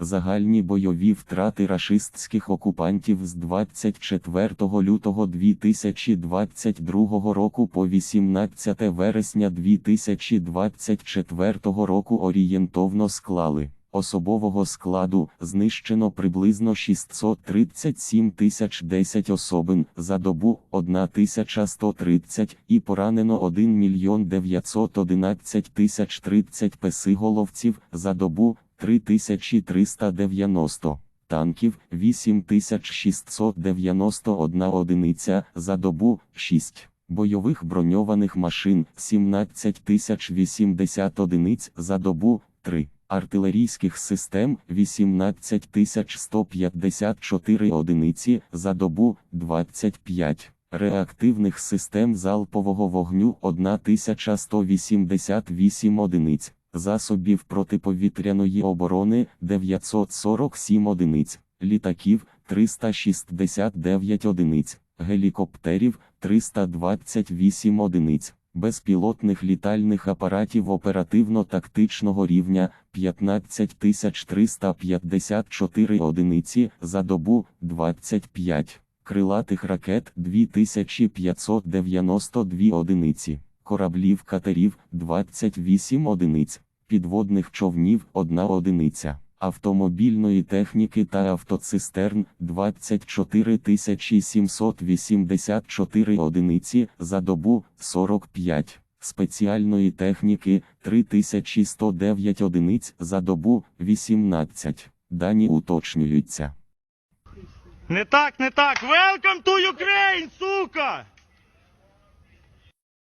Загальні бойові втрати рашистських окупантів з 24 лютого 2022 року по 18 вересня 2024 року орієнтовно склали. Особового складу знищено приблизно 637 тисяч 10 особин за добу 1130 і поранено 1 мільйон 911 тисяч 30 песиголовців за добу 3390 танків 8691 одиниця за добу 6 бойових броньованих машин 17080 одиниць за добу 3 артилерійських систем 18154 одиниці за добу 25 реактивних систем залпового вогню 1188 одиниць засобів протиповітряної оборони 947 одиниць, літаків 369 одиниць, гелікоптерів 328 одиниць, безпілотних літальних апаратів оперативно-тактичного рівня 15354 одиниці за добу 25, крилатих ракет 2592 одиниці кораблів катерів 28 одиниць, підводних човнів 1 одиниця, автомобільної техніки та автоцистерн 24 784 одиниці за добу 45, спеціальної техніки 3109 одиниць за добу 18. Дані уточнюються. Не так, не так. Welcome to Ukraine!